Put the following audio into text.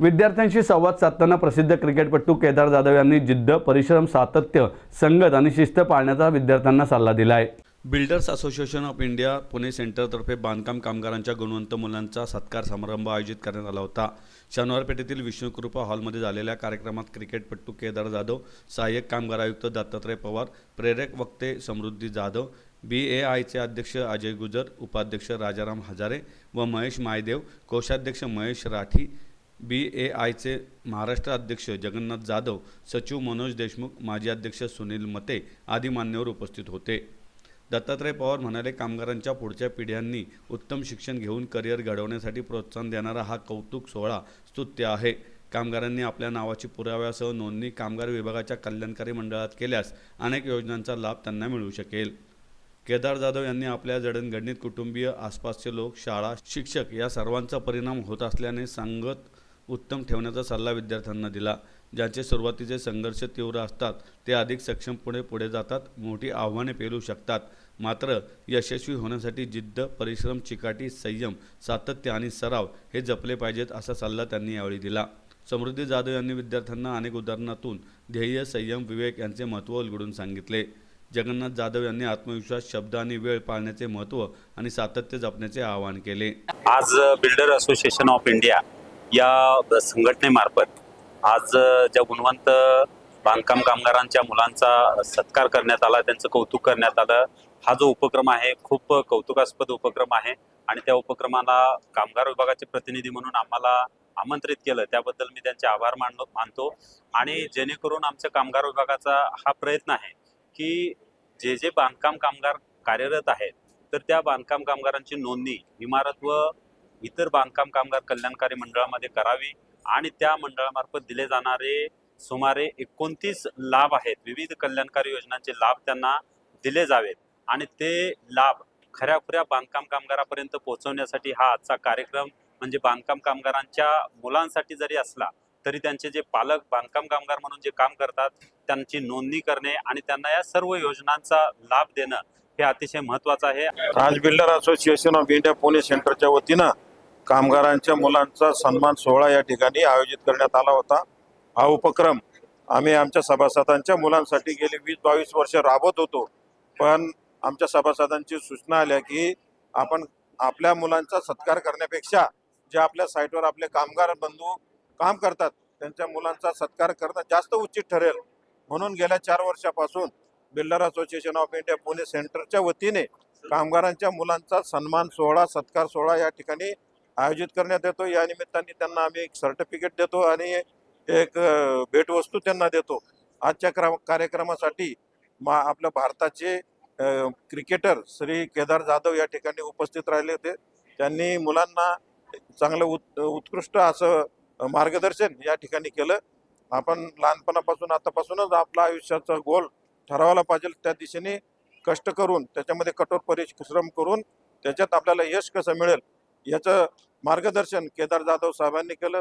विद्यार्थ्यांशी संवाद साधताना प्रसिद्ध क्रिकेटपटू केदार जाधव यांनी जिद्द परिश्रम सातत्य संगत आणि शिस्त पाळण्याचा विद्यार्थ्यांना सल्ला दिला आहे builders association of India Pune सेंटरतर्फे बांधकाम कामगारांच्या गुणवंत मुलांचा सत्कार समारंभ आयोजित करण्यात आला होता. शनिवार पेठेतील विष्णुकृपा हॉलमध्ये झालेल्या कार्यक्रमात क्रिकेटपटू केदार जाधव सहाय्यक कामगार आयुक्त दत्तात्रय पवार प्रेरक वक्ते समृद्धी जाधव बी ए आयचे अध्यक्ष अजय गुजर उपाध्यक्ष राजाराम हजारे व महेश मायदेव कोषाध्यक्ष महेश राठी बी ए आयचे महाराष्ट्र अध्यक्ष जगन्नाथ जाधव सचिव मनोज देशमुख माजी अध्यक्ष सुनील मते आदी मान्यवर उपस्थित होते. दत्तात्रय पवार म्हणाले कामगारांच्या पुढच्या पिढ्यांनी उत्तम शिक्षण घेऊन करिअर घडवण्यासाठी प्रोत्साहन देणारा हा कौतुक सोहळा स्तुत्य आहे. कामगारांनी आपल्या नावाची पुराव्यासह नोंदणी कामगार विभागाच्या कल्याणकारी मंडळात केल्यास अनेक योजनांचा लाभ त्यांना मिळू शकेल. केदार जाधव यांनी आपल्या जडणघडणीत कुटुंबीय आसपासचे लोक शाळा शिक्षक या सर्वांचा परिणाम होत असल्याने सांगत उत्तम ठेवण्याचा सल्ला विद्यार्थ्यांना दिला. ज्यांचे सुरुवातीचे संघर्ष तीव्र असतात ते अधिक सक्षमपणे पुढे जातात मोठी आव्हाने पेलू शकतात. मात्र यशस्वी होण्यासाठी जिद्द परिश्रम चिकाटी संयम सातत्य आणि सराव हे जपले पाहिजेत असा सल्ला त्यांनी यावेळी दिला. समृद्धी जाधव यांनी विद्यार्थ्यांना अनेक उदाहरणातून ध्येय संयम विवेक यांचे महत्त्व उलगडून सांगितले. जगन्नाथ जाधव यांनी आत्मविश्वास शब्द आणि वेळ पाळण्याचे महत्त्व आणि सातत्य जपण्याचे आवाहन केले. आज बिल्डर असोसिएशन ऑफ इंडिया या संघटनेमार्फत आज ज्या गुणवंत बांधकाम कामगारांच्या मुलांचा सत्कार करण्यात आला त्यांचं कौतुक करण्यात आलं हा जो उपक्रम आहे खूप कौतुकास्पद उपक्रम आहे. आणि त्या उपक्रमाला कामगार विभागाचे प्रतिनिधी म्हणून आम्हाला आमंत्रित केलं. त्याबद्दल मी त्यांचे आभार मानलो मानतो. आणि जेणेकरून आमच्या कामगार विभागाचा हा प्रयत्न आहे की जे जे बांधकाम कामगार कार्यरत आहेत तर त्या बांधकाम कामगारांची नोंदणी इमारत व इतर बांधकाम कामगार कल्याणकारी मंडळामध्ये करावी आणि त्या मंडळामार्फत दिले जाणारे सुमारे एकोणतीस लाभ आहेत. विविध कल्याणकारी योजनांचे लाभ त्यांना दिले जावेत आणि ते लाभ खऱ्याखुऱ्या बांधकाम कामगारापर्यंत पोहोचवण्यासाठी हा आजचा कार्यक्रम म्हणजे बांधकाम कामगारांच्या मुलांसाठी जरी असला तरी त्यांचे जे पालक बांधकाम कामगार म्हणून जे काम करतात त्यांची नोंदणी करणे आणि त्यांना या सर्व योजनांचा लाभ देणं हे अतिशय महत्वाचं आहे. राज builder association of India Pune सेंटरच्या वतीनं कामगारांच्या मुलांचा सन्मान सोहळा या ठिकाणी आयोजित करण्यात आला होता. हा उपक्रम आम्ही आमच्या सभासदांच्या मुलांसाठी गेली वीस बावीस वर्ष राबवत होतो. पण आमच्या सभासदांची सूचना आल्या की आपण आपल्या मुलांचा सत्कार करण्यापेक्षा जे आपल्या साईटवर आपले कामगार बंधू काम करतात त्यांच्या मुलांचा सत्कार करणं जास्त उचित ठरेल. म्हणून गेल्या चार वर्षापासून builder association of India Pune सेंटरच्या वतीने कामगारांच्या मुलांचा सन्मान सोहळा सत्कार सोहळा या ठिकाणी आयोजित करण्यात येतो. या निमित्ताने त्यांना आम्ही एक सर्टिफिकेट देतो आणि एक भेटवस्तू त्यांना देतो. आजच्या क्रा कार्यक्रमासाठी मा आपल्या भारताचे क्रिकेटर श्री केदार जाधव या ठिकाणी उपस्थित राहिले होते. त्यांनी मुलांना चांगलं उत् उत्कृष्ट असं मार्गदर्शन या ठिकाणी केलं. आपण लहानपणापासून आतापासूनच आपला आयुष्याचा गोल ठरवायला पाहिजे त्या दिशेने कष्ट करून त्याच्यामध्ये कठोर परिश्रम करून त्याच्यात आपल्याला यश कसं मिळेल याचं मार्गदर्शन केदार जाधव साहेबांनी केलं.